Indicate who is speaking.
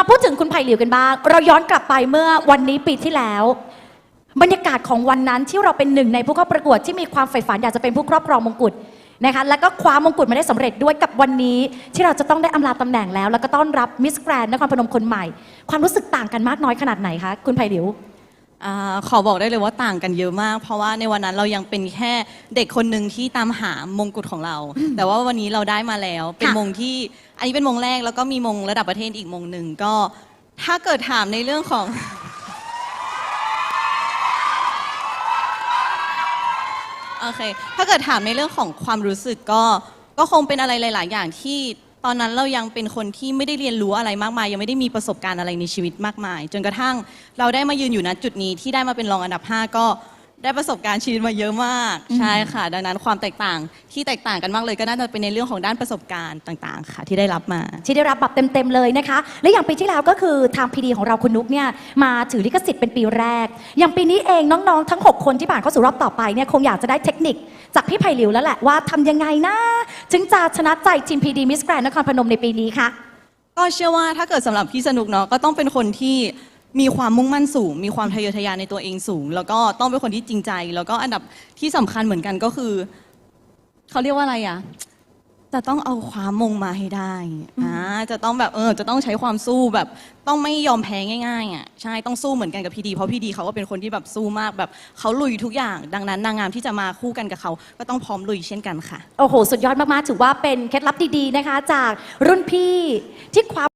Speaker 1: มาพูดถึงคุณไผ่หลิวกันบ้าง เราย้อนกลับไปเมื่อวันนี้ปีที่แล้ว บรรยากาศของวันนั้นที่เราเป็นหนึ่งในผู้เข้าประกวดที่มีความใฝ่ฝันอยากจะเป็นผู้ครอบครองมงกุฎนะคะแล้วก็คว้ามงกุฎมาได้สำเร็จด้วยกับวันนี้ ที่เราจะต้องได้อำลาตำแหน่งแล้ว แล้วก็ต้อนรับมิสแกรนด์นครพนมคนใหม่ ความรู้สึกต่างกันมากน้อยขนาดไหนคะคุณไผ่หลิว
Speaker 2: อาขอบอกได้เลยว่าต่างกันเยอะมาก เพราะว่าในวันนั้นเรายังเป็นแค่เด็กคนหนึ่งที่ตามหามงกุฎของเรา แต่ว่าวันนี้เราได้มาแล้ว เป็น
Speaker 1: ค่ะ
Speaker 2: มงที่อันนี้เป็นมงแรกแล้วก็มีมงระดับประเทศอีกมงหนึ่งก็ถ้าเกิดถามในเรื่องของ โอเค ถ้าเกิดถามในเรื่องของความรู้สึกก็ ก็คงเป็นอะไรหลาย ๆ อย่างที่ ตอนนั้นเรายังเป็นคนที่ไม่ได้เรียนรู้อะไรมากมาย ยังไม่ได้มีประสบการณ์อะไรในชีวิตมากมาย จนกระทั่งเราได้มายืนอยู่ณจุดนี้ที่ได้มาเป็นรองอันดับ 5 ก็ ได้ประสบการณ์ชีวิตมาเยอะมาก ใช่ค่ะ ดังนั้นความแตกต่างที่แตกต่างกันมากเลยก็น่าจะเป็นในเรื่องของด้านประสบการณ์ต่างๆ ค่ะที่ได้รับมา
Speaker 1: ที่ได้รับแบบเต็มๆเลยนะคะ และอย่างปีที่แล้วก็คือทางพีดีของเราคุณนุกเนี่ยมาถือลิขสิทธิ์เป็นปีแรก อย่างปีนี้เองน้องๆ ทั้ง 6 คนที่ผ่านเข้าสู่รอบต่อไปเนี่ยคงอยากจะได้เทคนิค จากพี่ไผ่หลิวแล้วแหละว่าทำยังไงนะถึงจะชนะใจทีมพีดีมิสแกรนนครพนมในปีนี้คะ
Speaker 2: ก็เชื่อว่าถ้าเกิดสำหรับพี่สนุกเนาะก็ต้องเป็นคนที่ มีความมุ่งมั่นสูง มีความทะเยอทะยานในตัวเองสูง แล้วก็ต้องเป็นคนที่จริงใจ แล้วก็อันดับที่สำคัญเหมือนกันก็คือ เขาเรียกว่าอะไรอะ จะต้องเอาความมงมาให้ได้อ่าจะต้องแบบเออ จะต้องใช้ความสู้แบบ ต้องไม่ยอมแพ้ง่ายๆอะใช่ต้องสู้เหมือนกันกับพี่ดี เพราะพี่ดีเขาก็เป็นคนที่แบบสู้มากแบบเขาลุยทุกอย่าง ดังนั้นนางงามที่จะมาคู่กันกับเขาก็ต้องพร้อมลุยเช่นกันค่ะ
Speaker 1: โอ้โห สุดยอดมาก ๆ ถือว่าเป็นเคล็ดลับดี ๆ นะคะ จากรุ่นพี่ที่คว้า